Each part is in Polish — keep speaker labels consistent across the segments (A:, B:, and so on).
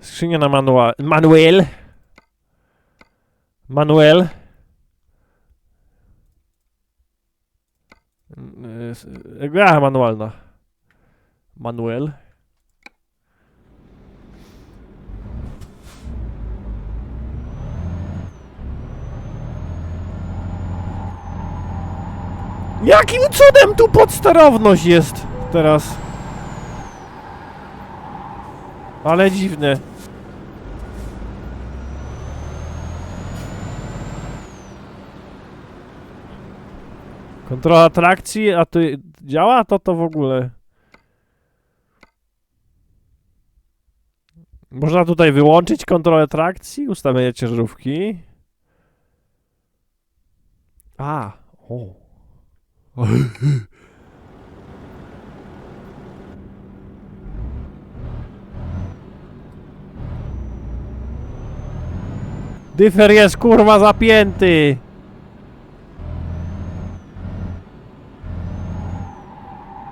A: Skrzynia na manual. Manuel. Manuel. S- Gra manualna. Manuel. Jakim cudem tu podsterowność jest teraz? Ale dziwne. Kontrola trakcji, a to działa to to w ogóle. Można tutaj wyłączyć kontrolę trakcji, ustawienie ciężarówki. A, o. Dyfer jest kurwa zapięty.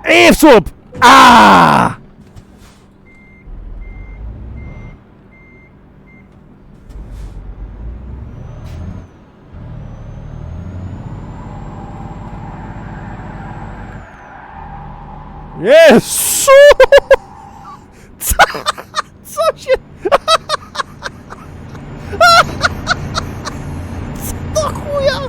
A: I w słup! A! Jezu! Co, co się... Co do chuja?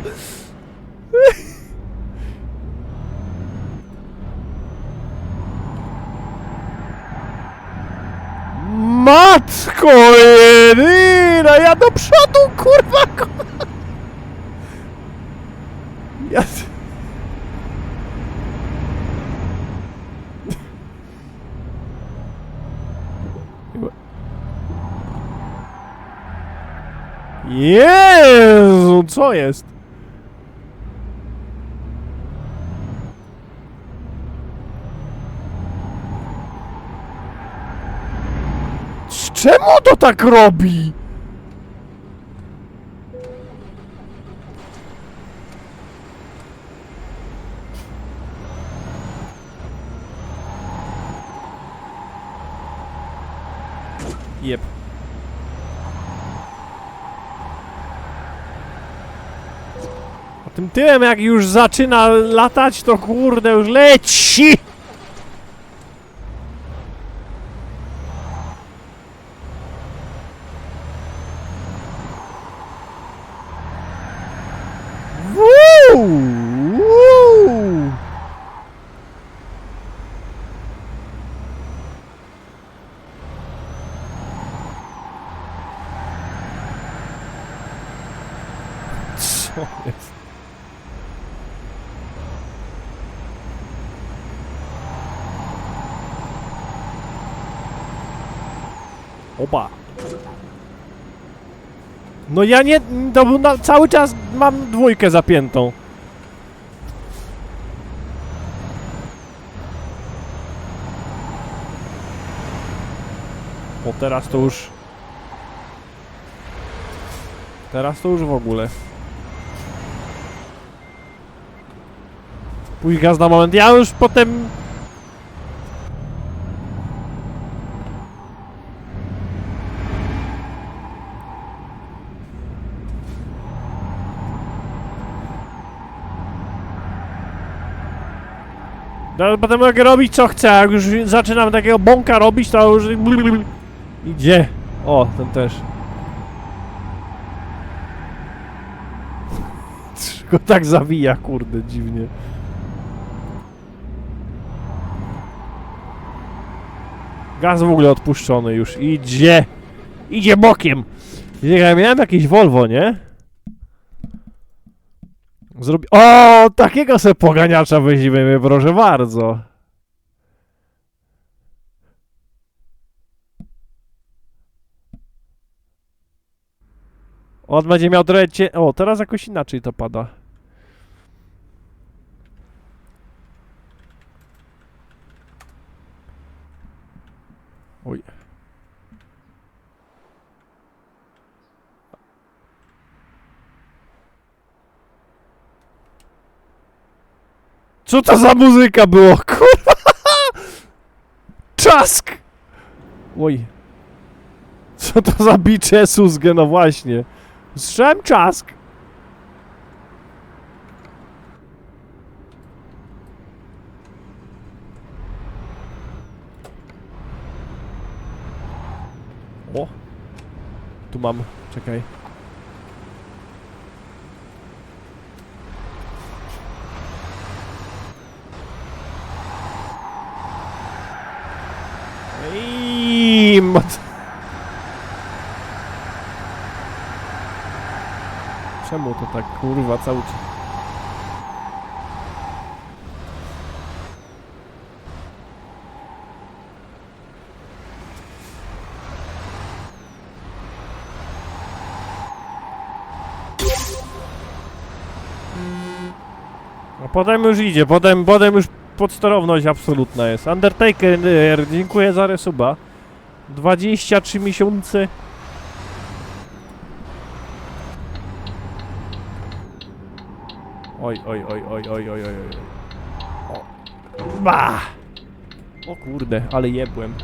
A: Matko jedyna, ja do przodu, kurwa! Ja... Jezu, co jest? Czemu to tak robi? Jep. A tym tyłem jak już zaczyna latać, to kurde już leci! Woo! Woo! Co jest? Oba. No ja nie, to na, cały czas mam dwójkę zapiętą. O teraz to już... Teraz to już w ogóle. Pójdź gaz na moment, ja już potem... No, potem mogę robić co chcę, jak już zaczynam takiego bąka robić, to już... Idzie. O, ten też. Go tak zawija, kurde, dziwnie. Gaz w ogóle odpuszczony już. Idzie! Idzie bokiem! Ja miałem jakieś Volvo, nie? Zrobi... O, takiego se poganiacza weźmiemy, proszę bardzo. On będzie miał trochę. O, teraz jakoś inaczej to pada. Oj. Co to za muzyka było? Kurwa! Czask! Oj. Co to za bicze susgę, no właśnie. Strzem czask. O! Tu mam, czekaj. Mat- Czemu to tak kurwa cały czas? A potem już idzie, potem, potem już podsterowność absolutna jest. Undertaker, dziękuję za resuba. 23 miesiące. Oj, oj, oj, oj, oj, oj, oj, oj. O. Bah! O kurde, ale jebłem.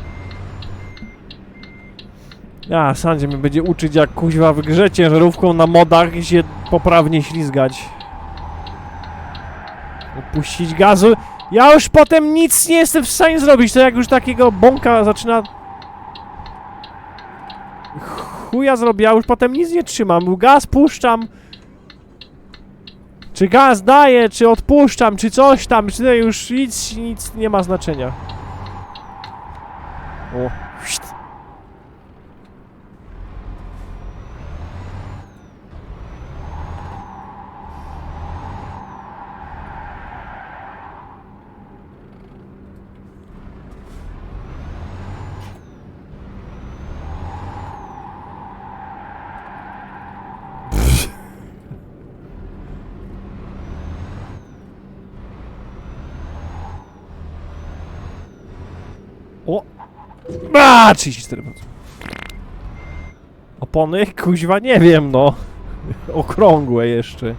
A: A, Sandzie mnie będzie uczyć jak kuźwa w grze ciężarówką na modach się poprawnie ślizgać. Puścić gazu. Ja już potem nic nie jestem w stanie zrobić, to jak już takiego bąka zaczyna... Chuja zrobię, ja już potem nic nie trzymam. Gaz puszczam. Czy gaz daję, czy odpuszczam, czy coś tam, czy już nic, nic nie ma znaczenia. O, O! A, 34%. Opony? Kuźwa, nie wiem, no. Okrągłe jeszcze.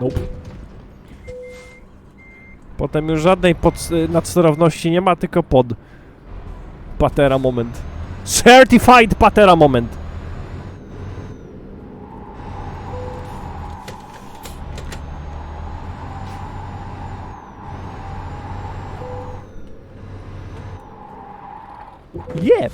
A: Nope. Potem już żadnej pod, nadsterowności nie ma, tylko pod. Patera moment. Certified Patera moment. Yep.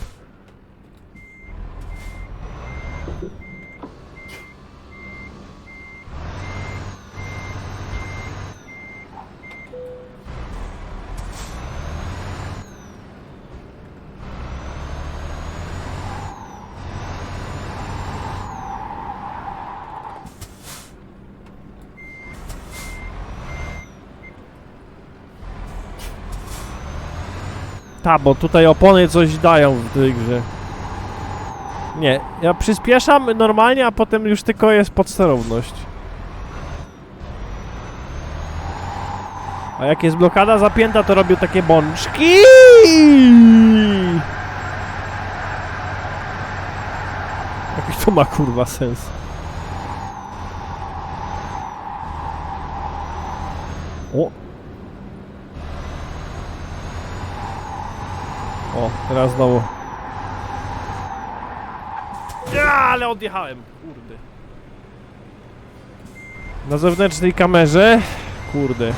A: Ta, bo tutaj opony coś dają w tej grze. Nie, ja przyspieszam normalnie, a potem już tylko jest podsterowność. A jak jest blokada zapięta, to robię takie bączki. Jaki to ma kurwa sens? O, teraz znowu. Ja, ale odjechałem, kurde. Na zewnętrznej kamerze, kurde.